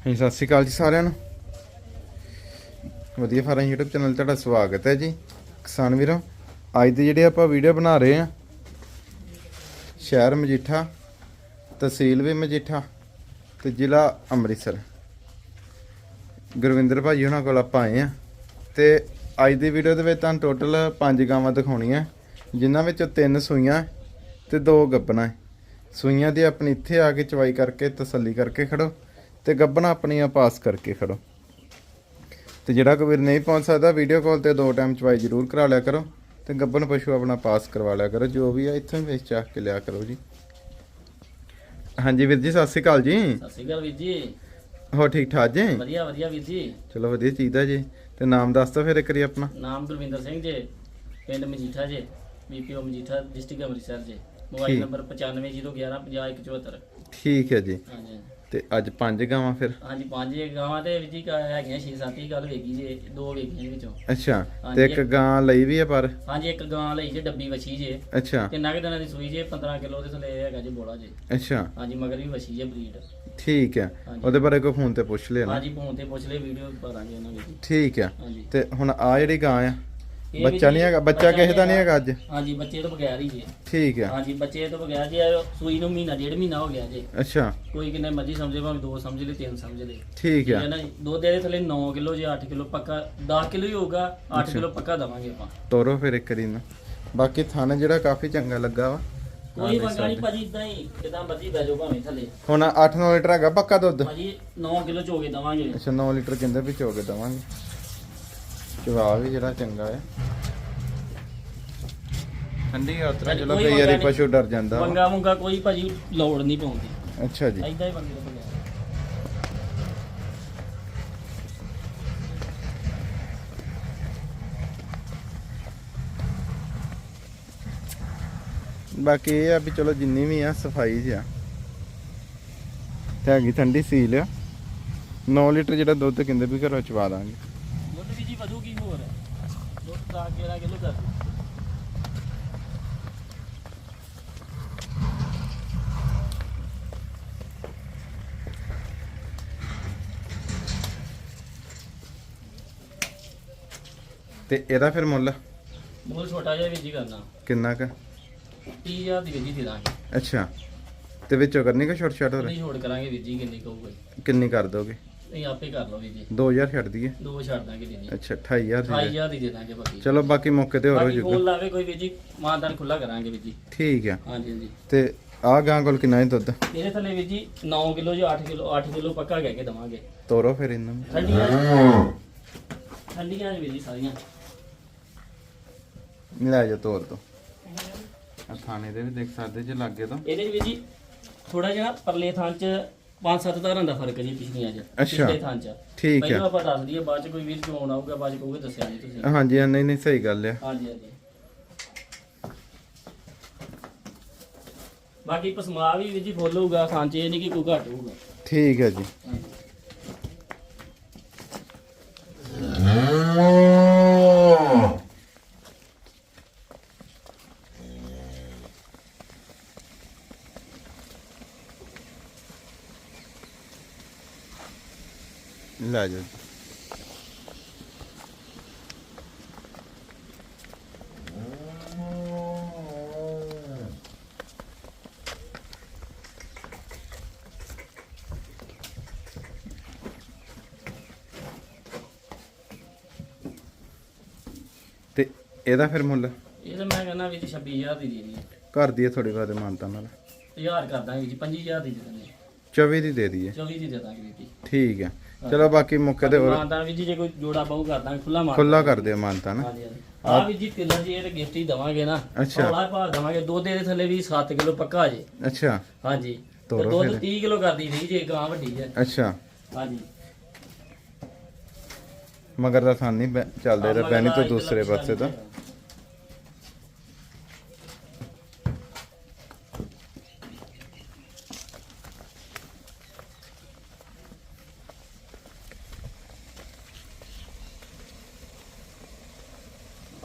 ਹਾਂਜੀ, ਸਤਿ ਸ਼੍ਰੀ ਅਕਾਲ ਜੀ ਸਾਰਿਆਂ ਨੂੰ। ਵਧੀਆ ਫਾਰਮ YouTube ਚੈਨਲ ਤੁਹਾਡਾ ਸਵਾਗਤ ਹੈ ਜੀ। ਕਿਸਾਨ ਵੀਰੋ, ਅੱਜ ਦੇ ਜਿਹੜੇ ਆਪਾਂ ਵੀਡੀਓ ਬਣਾ ਰਹੇ ਆ ਸ਼ਹਿਰ ਮਜੀਠਾ, ਤਹਿਸੀਲ ਵੀ ਮਜੀਠਾ ਤੇ ਜ਼ਿਲ੍ਹਾ ਅੰਮ੍ਰਿਤਸਰ। ਗੁਰਵਿੰਦਰ ਭਾਜੀ ਉਹਨਾਂ ਕੋਲ ਆਪਾਂ ਆਏ ਆ ਤੇ ਅੱਜ ਦੀ ਵੀਡੀਓ ਦੇ ਵਿੱਚ ਤੁਹਾਨੂੰ ਟੋਟਲ 5 ਗਾਵਾਂ ਦਿਖਾਉਣੀਆਂ, ਜਿਨ੍ਹਾਂ ਵਿੱਚੋਂ ਤਿੰਨ ਸੂਈਆਂ ਤੇ ਦੋ ਗੱਬਣਾ। ਹੈ ਸੂਈਆਂ ਦੀ ਆਪਣੀ ਇੱਥੇ ਆ ਕੇ ਚਵਾਈ ਕਰਕੇ ਤਸੱਲੀ ਕਰਕੇ ਖੜੋ। ਤੇ ਗੱਬਣਾ ਆਪਣੀਆਂ ਪਾਸ ਕਰਕੇ ਖੜੋ। ਤੇ ਜਿਹੜਾ ਕੋਈ ਵੀਰ ਨਹੀਂ ਪਹੁੰਚ ਸਕਦਾ ਵੀਡੀਓ ਕਾਲ ਤੇ ਦੋ ਟਾਈਮ ਚਵਾਈ ਜ਼ਰੂਰ ਕਰਾ ਲਿਆ ਕਰੋ ਤੇ ਗੱਬਣ ਪਸ਼ੂ ਆਪਣਾ ਪਾਸ ਕਰਵਾ ਲਿਆ ਕਰੋ ਜੋ ਵੀ ਆ ਇੱਥੋਂ ਵੇਚ ਚਾਹ ਕੇ ਲਿਆ ਕਰੋ ਜੀ। ਹਾਂਜੀ ਵੀਰ ਜੀ ਸਤਿ ਸ਼੍ਰੀ ਅਕਾਲ ਜੀ। ਸਤਿ ਸ਼੍ਰੀ ਅਕਾਲ ਵੀਰ ਜੀ। ਹੋ ਠੀਕ ਠਾਕ ਜੀ? ਵਧੀਆ ਵਧੀਆ ਵੀਰ ਜੀ। ਚਲੋ ਵਧੀਆ ਚੀਜ਼ ਜੀ। ਤੇ ਨਾਮ ਦੱਸ ਦਿਓ ਫਿਰ ਇੱਕ ਵਾਰੀ ਆਪਣਾ। ਨਾਮ ਗੁਰਵਿੰਦਰ ਸਿੰਘ ਜੀ ਪਿੰਡ ਮਜੀਠਾ ਜੀ ਬੀਪੀਓ ਮਜੀਠਾ ਡਿਸਟ੍ਰਿਕਟ ਅੰਮ੍ਰਿਤਸਰ ਜੀ। ਮੋਬਾਈਲ ਨੰਬਰ 9501150174 ਠੀਕ ਹੈ ਜੀ। ਹਾਂਜੀ। ਤੇ ਅੱਜ ਪੰਜ ਗਾਵਾਂ ਫਿਰ? ਹਾਂਜੀ ਪੰਜ ਗਾਵਾਂ ਤੇ ਜੀ ਕ- ਹੈਗੀਆਂ 6-7 ਹੀ ਗੱਲ ਵੇਖੀ ਜੀ ਦੋ ਵੇਖੀਆਂ ਦੇ ਵਿੱਚੋਂ। ਅੱਛਾ ਤੇ ਇੱਕ ਗਾਂ ਲਈ ਵੀ ਹੈ ਪਰ? ਹਾਂਜੀ ਇੱਕ ਗਾਂ ਲਈ ਜੇ ਡੱਬੀ ਵਛੀ ਜੇ। ਅੱਛਾ। ਕਿੰਨਾ ਕੁ ਦਿਨਾਂ ਦੀ ਸੂਈ ਜੇ 15 ਕਿਲੋ ਦੇ ਥੱਲੇ ਹੈਗਾ ਜੀ ਬੋਲਾ ਜੀ। ਅੱਛਾ। ਹਾਂਜੀ ਮਗਰ ਵੀ ਵਛੀ ਜੇ ਬਰੀਡ। ਠੀਕ ਹੈ। ਉਹਦੇ ਬਾਰੇ ਕੋਈ ਫੋਨ ਤੇ ਪੁੱਛ ਲਿਆ ਨਾ? ਹਾਂਜੀ ਫੋਨ ਤੇ ਪੁੱਛ ਲੈ ਵੀਡੀਓ ਪਾਵਾਂਗੇ ਉਹਨਾਂ ਵਿੱਚ ਠੀਕ ਹੈ ਤੇ ਹੁਣ ਆ ਜਿਹੜੀ ਗਾਂ ਆ ਬੱਚਾ ਨਹੀਂ ਹੈਗਾ? ਬੱਚਾ ਕਿਸੇ ਦਾ ਨਹੀਂ ਹੈਗਾ। ਅੱਜ? ਹਾਂਜੀ ਬੱਚੇ ਤੋਂ ਬਗੈਰ ਹੀ ਜੀ। ਠੀਕ ਹੈ ਹਾਂਜੀ ਬੱਚੇ ਤੋਂ ਬਗੈਰ ਜੀ ਇਹ ਸੂਈ ਨੂੰ ਮਹੀਨਾ ਡੇਢ ਮਹੀਨਾ ਹੋ ਗਿਆ ਜੀ। ਅੱਛਾ। ਕੋਈ ਕਿੰਨੇ ਮਰਜ਼ੀ ਸਮਝੇ ਭਾਵੇਂ ਦੋ ਸਮਝ ਲੈ ਤਿੰਨ ਸਮਝ ਲੈ ਠੀਕ ਹੈ ਨਾ ਜੀ? ਦੁੱਧ ਇਹਦੇ ਥੱਲੇ 9 ਕਿਲੋ ਜਾਂ 8 ਕਿਲੋ ਪੱਕਾ 10 ਕਿਲੋ ਹੀ ਹੋਊਗਾ 8 ਅੱਛਾ। ਕਿਲੋ ਪੱਕਾ ਦਵਾਂਗੇ ਆਪਾਂ। ਤੋਰੋ ਫਿਰ ਇੱਕ ਵਾਰੀ ਨਾ। ਬਾਕੀ ਥਣ ਜਿਹੜਾ ਕਾਫੀ ਚੰਗਾ ਲੱਗਾ ਵਾ। ਕੋਈ ਮੰਗਾ ਨਹੀਂ ਭਾਜੀ ਇਦਾਂ ਹੀ ਜਿੱਦਾਂ ਮਰਜ਼ੀ ਬਹਿ ਜਾਓ ਭਾਵੇਂ ਥੱਲੇ। ਹੁਣ 8-9 ਲੀਟਰ ਹੈਗਾ ਪੱਕਾ ਦੁੱਧ? ਭਾਜੀ 9 ਕਿਲੋ ਚੋਗੇ ਦਵਾਂਗੇ। ਅੱਛਾ 9 ਲੀਟਰ ਕਹਿੰਦੇ ਵਿੱਚ ਹੋ ਕੇ ਦਵਾਂਗੇ। ਚਵਾ ਵੀ ਜਿਹੜਾ ਚੰਗਾ ਹੈ ਠੰਡੀ ਉਤਰਾ ਚਲੋ ਕੋਈ ਨਹੀਂ। ਪਸ਼ੂ ਡਰ ਜਾਂਦਾ। ਵਾ। ਮੰਗਾ ਮੁੰਗਾ ਕੋਈ ਭਾਜੀ ਲੋੜ ਨਹੀਂ ਪਾਉਂਦੀ। ਅੱਛਾ ਜੀ। ਐਦਾਂ ਹੀ ਬੰਦੇ ਬਾਕੀ ਇਹ ਆ ਵੀ ਚਲੋ ਜਿੰਨੀ ਵੀ ਆ ਸਫ਼ਾਈ ਜਿਆ ਤੇ ਹੈਗੀ ਠੰਡੀ ਸੀਲ ਆ। 9 ਲੀਟਰ ਜਿਹੜਾ ਦੁੱਧ ਕਹਿੰਦੇ ਵੀ ਘਰੋਂ ਚਵਾ ਦਾਂਗੇ। ਦੁੱਧ ਵੀ ਜੀ ਵਧੂਗੀ ਹੋਰ? ਦੁੱਧ ਦਾ 11 ਕਿਲੋ ਕਰ ਦਿਓ। ਤੇ ਇਹਦਾ ਫਿਰ ਮੁੱਲ? ਮੁੱਲ ਛੋਟਾ ਜਿਹਾ ਵੀ ਜੀ ਕਰਨਾ। ਕਿੰਨਾ ਕ? 30000 ਦੀ ਵੀਰ ਜੀ ਦਾਂਗੇ। ਅੱਛਾ। ਤੇ ਵਿੱਚੋਂ ਕਰਨੀ ਕਿ ਛੋਟ ਛੋਟ ਹੋਰ? ਨਹੀਂ ਛੋੜ ਕਰਾਂਗੇ ਵੀਰ ਜੀ ਕਿੰਨੀ ਕਹੂਗਾ। ਕਿੰਨੀ ਕਰ ਦੋਗੇ? ਨਹੀਂ ਆਪੇ ਕਰ ਲਓ ਵੀਰ ਜੀ। 2000 ਛੱਡ ਦਈਏ। ਦੋ ਛੱਡ ਦਾਂਗੇ ਵੀਰ ਜੀ ਅੱਛਾ 28000 ਦੀ 28000 ਦੀ। ਦੇ ਦਾਂਗੇ ਬਾਕੀ। ਚਲੋ ਬਾਕੀ ਮੌਕੇ ਤੇ ਹੋਰ ਹੋ ਬਾਕੀ ਜਾਊਗਾ। ਫੋਨ ਲਾਵੇ ਕੋਈ ਵੀਰ ਜੀ ਮਾਨਦਾਨ ਖੁੱਲਾ ਕਰਾਂਗੇ ਵੀਰ ਜੀ। ਠੀਕ ਆ। ਹਾਂਜੀ ਹਾਂਜੀ। ਤੇ ਆ ਗਾਂ ਕੋਲ ਕਿੰਨਾ ਹੈ ਦੁੱਧ? ਇਹਦੇ ਥੱਲੇ ਵੀਰ ਜੀ 9 ਕਿਲੋ ਜਾਂ 8 ਕਿਲੋ 8 ਕਿਲੋ ਪੱਕਾ ਕਹਿ ਕੇ ਦਵਾਂਗੇ। ਤੋਰੋ ਫਿਰ ਇਹਨਾਂ। ਨੂੰ ਠੰਡੀਆਂ ਠੰਡੀਆਂ ਨੇ ਵੀਰ ਜੀ ਸਾਰੀਆਂ। ਲੈ ਜਾ ਤੋਰ ਦੋ ਆ ਥਾਣੇ ਦੇ ਵੀ ਦੇਖ ਸਕਦੇ ਜੇ ਲੱਗੇ ਤਾਂ। ਇਹਦੇ ਵਿੱਚ ਜੀ ਥੋੜਾ ਜਿਹਾ ਪਰਲੇ ਥਾਂ ਚ 5-7 ਧਾਰਾਂ ਦਾ ਫ਼ਰਕ ਹੈ ਜੀ ਪਿਛਲੀਆਂ ਚ ਅੱਛਾ। ਪਿਛਲੇ ਥਾਂ ਚ। ਠੀਕ ਪਹਿਲਾਂ ਆ ਆਪਾਂ ਦੱਸ ਦਈਏ ਬਾਅਦ ਚ ਕੋਈ ਵੀਰ ਚੋਣ ਆਊਗਾ ਬਾਅਦ ਚ ਕਹੋਗੇ ਦੱਸਿਆ ਨਹੀਂ ਤੁਸੀਂ। ਹਾਂਜੀ ਹਾਂ, ਨਹੀਂ ਨਹੀਂ ਸਹੀ ਗੱਲ ਆ ਹਾਂਜੀ ਹਾਂਜੀ। ਬਾਕੀ ਪਸਮਾ ਵੀ ਵੀਰ ਜੀ ਫੁੱਲ ਹੋਊਗਾ ਖਾਂ ਚ ਇਹ ਨਹੀਂ ਕਿ ਕੋਈ ਘੱਟ ਹੋਊਗਾ। ਠੀਕ ਹੈ ਜੀ। ਹਾਂਜੀ। ਲੈ ਜਾ। ਤੇ ਇਹਦਾ ਫਿਰ ਮੁੱਲ? ਇਹ ਤਾਂ ਮੈਂ ਕਹਿੰਦਾ ਜੀ 26000 ਦੀ ਦੇ ਦਈਏ। ਘਰ ਦੀ ਥੋੜੀ ਬਾਤ ਮਾਨਤਾ ਨਾਲ? 1000 ਕਰ ਦਾਂਗੇ ਜੀ 25000 ਦੀ ਦੇ ਦਾਂਗੇ 24 ਦੀ ਦੇ ਦਈਏ। 24 ਦੀ ਦੇ ਦਾਂਗੇ ਵੀਰ ਜੀ ਠੀਕ ਹੈ। ਚਲੋ ਬਾਕੀ ਮੌਕੇ ਤੇ ਹੋਰ ਮਾਨਦਾਨ ਵੀਰ ਜੀ ਜੇ ਕੋਈ ਜੋੜਾ ਬਹੁ ਕਰ ਦਾਂਗੇ ਖੁੱਲਾ ਮਾਰ ਖੁੱਲਾ ਕਰ ਦਿਓ ਮਾਨਤਾ ਨਾ। ਹਾਂਜੀ ਹਾਂਜੀ। ਆ ਵੀ ਜੀ ਤਿੰਨਾਂ ਜੀ ਇਹ ਗਿਫਟ ਹੀ ਦਵਾਂਗੇ ਨਾ। ਅੱਛਾ। ਹੌਲਾ ਭਾ ਦਵਾਂਗੇ। ਦੁੱਧ ਦੇ ਥੱਲੇ ਵੀ 7 ਕਿਲੋ ਪੱਕਾ ਜੇ। ਅੱਛਾ। ਹਾਂਜੀ। ਤੇ ਤੋਰੋ ਦੁੱਧ ਫਿਰ। 30 ਕਿਲੋ ਕਰਦੀ ਰਹੀ ਜੇ ਗਾਂ ਵੱਡੀ ਹੈ। ਅੱਛਾ। ਹਾਂਜੀ। ਮਗਰ ਦਾ ਥਾਨ ਨਹੀਂ ਬੈ- ਚੱਲਦੇ ਰਹੇ ਬੈਣੀ ਤੋਂ ਦੂਸਰੇ ਪਾਸੇ ਤੋਂ।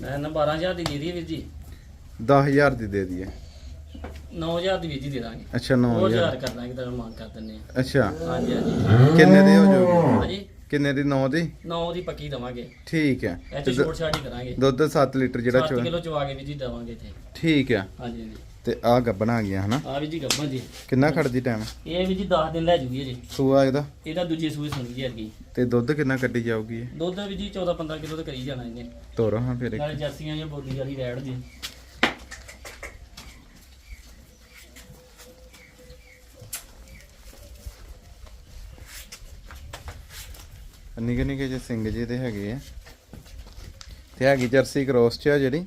ਮੈਂ ਨਾ 12000 ਦੀ ਦੇ ਦਈਏ ਵੀਰ ਜੀ। 10000 ਦੀ ਦੇ ਦਈਏ। 9000 ਦੀ ਵੀਰ ਜੀ ਦੇ ਦਾਂਗੇ। ਅੱਛਾ ਹੋਰ 9000 ਹਜ਼ਾਰ ਕਰ ਦਾਂਗੇ ਤੇਰਾ ਮਾਨ ਕਰ ਦਿੰਨੇ ਆ। ਅੱਛਾ। ਹਾਂਜੀ ਹਾਂਜੀ। ਕਿੰਨੇ ਦੇ ਹੋ ਜਾਓਗੇ ਹਾਂਜੀ। ਕਿੰਨੇ ਦੀ? 9 ਦੀ? 9 ਦੀ ਪੱਕੀ ਦਵਾਂਗੇ। ਠੀਕ ਹੈ। ਇਹ ਤੇ ਚ ਛੋਟ ਛਾਟ ਹੀ ਕਰਾਂਗੇ। ਦੁੱਧ 7 ਲੀਟਰ ਜਿਹੜਾ 7 ਚੋ ਕਿਲੋ ਚਵਾ ਕੇ ਵੀਰ ਜੀ ਦਵਾਂਗੇ ਇੱਥੇ। ਠੀਕ ਹੈ। ਹਾਂਜੀ ਹਾਂਜੀ। ਤੇ ਆ ਗੱਬਣਾ ਆ ਗਿਆ ਹਨਾ? ਆ ਵੀਰ ਜੀ ਗੱਭਾ ਜੀ। ਕਿੰਨਾ ਖੜਦੀ ਟਾਈਮ ਇਹ ਵੀਰ ਜੀ 10 ਦਿਨ ਲੈ ਜੂਗੀ ਜੀ ਸੂਆ ਇਹਦਾ? ਇਹਦਾ ਦੂਜੇ ਸੂਏ ਸੁਣ ਜੀ ਅੱਗੇ ਤੇ ਦੁੱਧ ਕਿੰਨਾ ਕੱਢੀ ਜਾਊਗੀ ਇਹ? ਦੁੱਧ ਵੀ ਜੀ 14 15 ਕਿਲੋ ਤੇ ਕਰੀ ਜਾਣਾ ਇਹਨੇ। ਤੋਰੋ ਹਾਂ ਫਿਰ ਇੱਕ। ਨਾਲੇ ਜਰਸੀਆਂ ਜਾਂ ਬੋਦੀ ਵਾਲੀ ਰੈਡ ਜੀ ਨਿੱਕੇ ਨਿੱਕੇ ਜਿਹੇ ਸਿੰਘ ਜੀ ਦੇ ਹੈਗੇ ਆ। ਤੇ ਹੈਗੀ ਜਰਸੀ ਕ੍ਰੋਸ ਚ ਆ ਜਿਹੜੀ।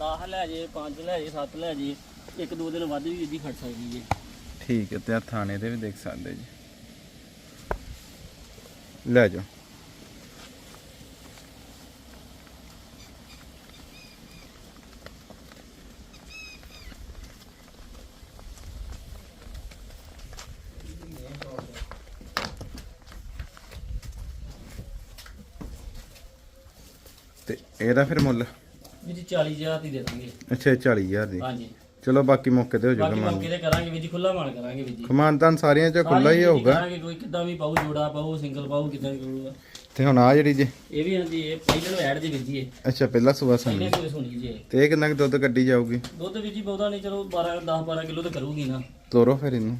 ਦਸ ਲੈ ਜੇ 5 ਲੈ ਜੇ 7 ਲੈ ਜੇ, ਇੱਕ ਦੋ ਦਿਨ ਵੱਧ ਵੀ ਵੀਰ ਖੜ ਸਕਦੀ ਜੀ ਠੀਕ ਹੈ, ਤੇ ਆ ਥਾਣੇ ਤੇ ਵੀ ਦੇਖ ਸਕਦੇ ਜੀ। ਲੈ ਜਾਓ। ਤੇ ਇਹਦਾ ਫਿਰ ਮੁੱਲ? ਵੀਰ ਜੀ 40000 ਦੀ ਦੇ ਦਾਂਗੇ। ਅੱਛਾ 40000 ਦੀ। ਹਾਂਜੀ। ਚਲੋ ਬਾਕੀ ਮੌਕੇ ਤੇ ਹੋ ਜਾਊਗਾ ਬਾਕੀ ਮਾਨ। ਮੌਕੇ ਤੇ ਕਰਾਂਗੇ ਵੀਰ ਜੀ ਖੁੱਲਾ ਮਾਲ ਕਰਾਂਗੇ ਵੀਰ ਜੀ। ਖਮਾਨਦਾਨ ਸਾਰੀਆਂ ਚ ਖੁੱਲਾ ਹੀ ਹੋਊਗਾ। ਕਰਾਂਗੇ ਕੋਈ ਕਿੱਦਾਂ ਵੀ ਪਾਉ ਜੋੜਾ ਪਾਉ ਸਿੰਗਲ ਪਾਉ ਕਿੱਦਾਂ ਵੀ ਕਰੂਗਾ ਤੇ ਹੁਣ ਆ ਜਿਹੜੀ ਜੇ। ਇਹ ਵੀ ਹਾਂਜੀ ਇਹ ਪਹਿਲੇ ਨੂੰ ਐਡ ਦੀ ਵੀਰ ਜੀ ਇਹ। ਅੱਛਾ ਪਹਿਲਾ ਸੁਬਾ ਸੰਨੀ ਸੂਏ ਸੁਣੀ ਜੀ ਇਹ। ਤੇ ਇਹ ਕਿੰਨਾ ਕੁ ਦੁੱਧ ਕੱਢੀ ਜਾਊਗੀ? ਦੁੱਧ ਵੀਰ ਜੀ ਬਹੁਤਾ ਨਹੀਂ ਚਲੋ 12 10 12 ਕਿਲੋ ਤੇ ਕਰੂਗੀ ਨਾ। ਤੋਰੋ ਫਿਰ ਇਹਨੂੰ।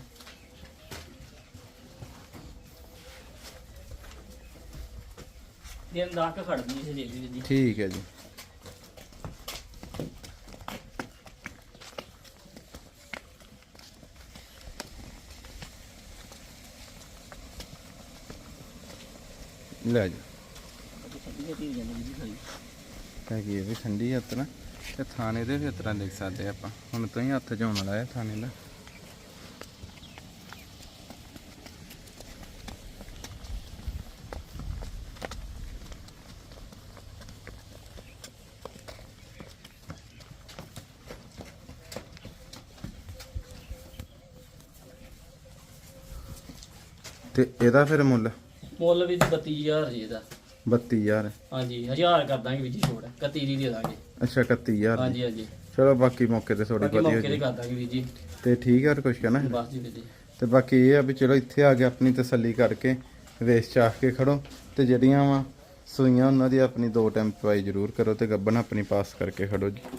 ਦਿਨ ਦਾ ਕ ਖੜਦੀ ਜੀ ਵੀਰ ਜੀ। ਠੀਕ ਹੈ ਜੀ। ਲੈ ਜਾ। ਹੈਗੀ ਇਹ ਵੀ ਠੰਡੀ ਹੱਥ ਨਾ। ਤੇ ਥਾਣੇ ਦੇ ਵੀ ਇਸ ਤਰ੍ਹਾਂ ਦੇਖ ਸਕਦੇ ਆਪਾਂ। ਹੁਣ ਤੋਂ ਹੀ ਹੱਥ ਜਾਉਣ ਵਾਲਾ ਹੈ ਥਾਣੇ ਦਾ। ਤੇ ਇਹਦਾ ਫਿਰ ਮੁੱਲ? ਮੁੱਲ ਵੀ 32000 ਜੀ ਇਹਦਾ। 32000 ਹਾਂਜੀ 1000 ਕਰ ਦਾਂਗੇ ਜੀ ਛੋੜ 31 ਦੀ ਦੇ ਦਾਂਗੇ। ਅੱਛਾ 31000 ਹਾਂਜੀ ਹਾਂਜੀ। ਚਲੋ ਬਾਕੀ ਮੌਕੇ ਤੇ ਥੋੜੀ ਬਾਕੀ ਮੌਕੇ ਤੇ ਕਰ ਦਾਂਗੇ ਵੀਰ ਜੀ। ਤੇ ਠੀਕ ਹੈ ਹੋਰ ਕੁਛ ਕਹਿਣਾ? ਬਸ ਜੀ ਵੀਰ ਜੀ। ਤੇ ਬਾਕੀ ਇਹ ਆ ਵੀ ਚਲੋ ਇੱਥੇ ਆ ਕੇ ਆਪਣੀ ਤਸੱਲੀ ਕਰਕੇ ਵੇਸ ਚਾਖ ਕੇ ਖੜੋ। ਤੇ ਜਿਹੜੀਆਂ ਵਾ ਸੂਈਆਂ ਉਹਨਾਂ ਦੀ ਆਪਣੀ ਦੋ ਟਾਈਮ ਪਵਾਈ ਜ਼ਰੂਰ ਕਰੋ ਤੇ ਗੱਬਨ ਆਪਣੀ ਪਾਸ ਕਰਕੇ ਖੜੋ ਜੀ।